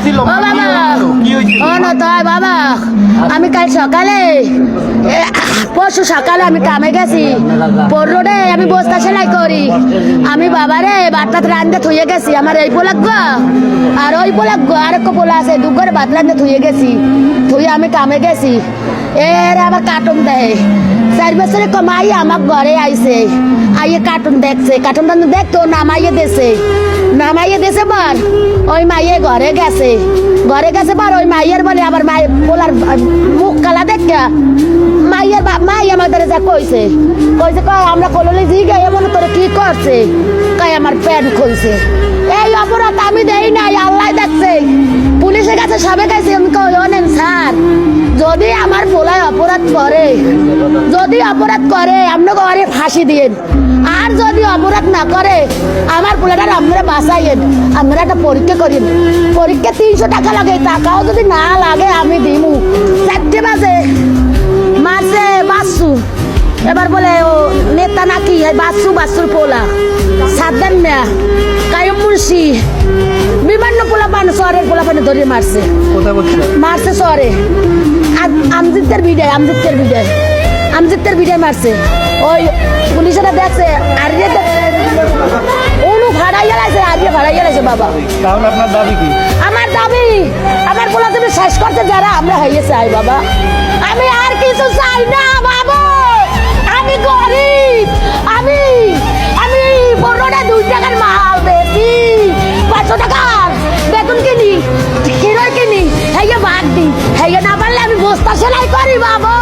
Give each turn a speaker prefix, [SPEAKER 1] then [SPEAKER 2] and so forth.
[SPEAKER 1] হয়েছিল
[SPEAKER 2] ও বাবা। ও না তাই বাবা। আমি কাল সকালে এ, পরশু সকালে আমি কামে গেছি। পনেরোটে আমি বস্তা সেলাই করি। আমি বাবারে বাটপাত রান্ধতে থুয়ে গেছি আমার এই পোলাক গো আর ওই পোলাক গো আর একটা পোলা আছে ভাত রান্ধতে থুয়ে গেছি। থুয়ে আমি কামে গেছি। এর আবার কার্টুন দেয়। চার বছরে কমাই আমার ঘরে আইছে। আইয়ে কার্টুন দেখছে। কার্টুনটা দেখতো নামাইয়ে দেছে। নামাইয়ে দেশে বার। ওই মাইয়ে ঘরে গেছে। ঘরে গেছে বার, ওই মাইয়ের বলে আবার মাই বলার মুখ কালা দেখ মাইয়ের বাপ মাই আমাদের যা কইছে। কইছে, কয়, আমরা কললে জি গে এমন করে কি করছে? কয়, আমার প্যান খুলছে। এই অপরাধ আমি দেই নাই, আল্লাহ দেখছে। পুলিশের কাছে সবে গেছে আমি যদি আমার পোলায় অপরাধ করে যদি অপরাধ করে আমরা ঘরে ফাঁসি দিয়েন। আর যদি অপরাধ না করে আমার পোলাটার আমরা বাঁচাইয়েন আমরা একটা পরীক্ষা করিন পরীক্ষা তিনশো টাকা লাগে টাকাও যদি না লাগে আমি দিমু। চারটে বাজে মাসে বাসু। এবার বলে ও নেতা নাকি? বাসু বাসুর পোলা। সাদ্দান মিয়া কায়ম মুন্সি। বিভিন্ন পোলা পান শহরের পোলা পানে ধরে মারছে মারছে শহরে। আমজিতের বিদায় আমজিতের বিদায় আমজিতের বিদায় মারছে। ওই পুলিশেরা দেখছে আর অনু ভাড়াই গেলাছে আর ভাড়াই গেলাছে বাবা।
[SPEAKER 1] তাহলে আপনার দাবি কি?
[SPEAKER 2] আমার দাবি আমার বলা তুমি শেষ করতে যারা আমরা হয়ে চাই বাবা। আমি আর কিছু চাই না বাবা। আমি গরিব আমি আমি পনেরোটা দুই টাকার মাল বেশি পাঁচশো টাকার বেতন কিনি হিরোই কিনি বাদ দি হেয়ে না পারলে আমি বস্তা সেলাই করি বাবা